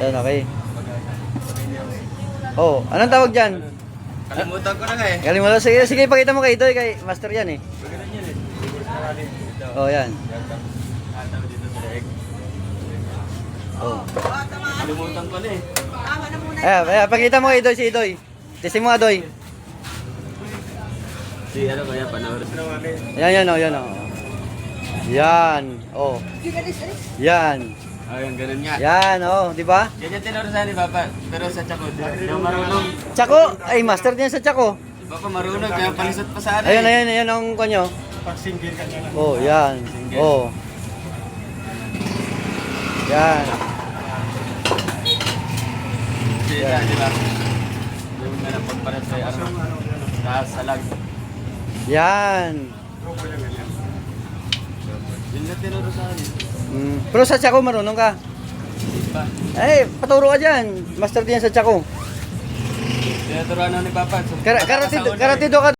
Yan, okay. Oh, anong tawag dyan? Kalimutan ko na nga eh. Lang. Sige, sige, pakita mo kay Idoy, kay Master yan eh. Oh, yan. Oh. Kalimutan ko na eh. Ayan, ayan, pakita mo kay Idoy si Idoy. Testing mo, Idoy. Si ano kaya panoorin. Yan, yan, oh, yan, oh. Yan, oh. Yan. Ayun, ganun nga. Yan, oh, di ba? Yan yung tinurusan ni Papa. Pero sa Chaco, di yung marunong. Tsako, ay, master din sa Tsako. Si Papa marunong, kaya palisot pa sa ano Ayun, ayun, ayun ang kanyo. Pag-single ka niya Oh, yan. Oh. Yan. Di ba? Yung nga na pagparat sa ano. Sa salag. Yan. Yun na tinurusan eh. Mm. Pero sa Tsako marunong ka. Di ba? Eh, paturo ka dyan. Master din yan sa Tsako. Tinuturuan ako ni Papa. Baka karatido, sa eh. karatido ka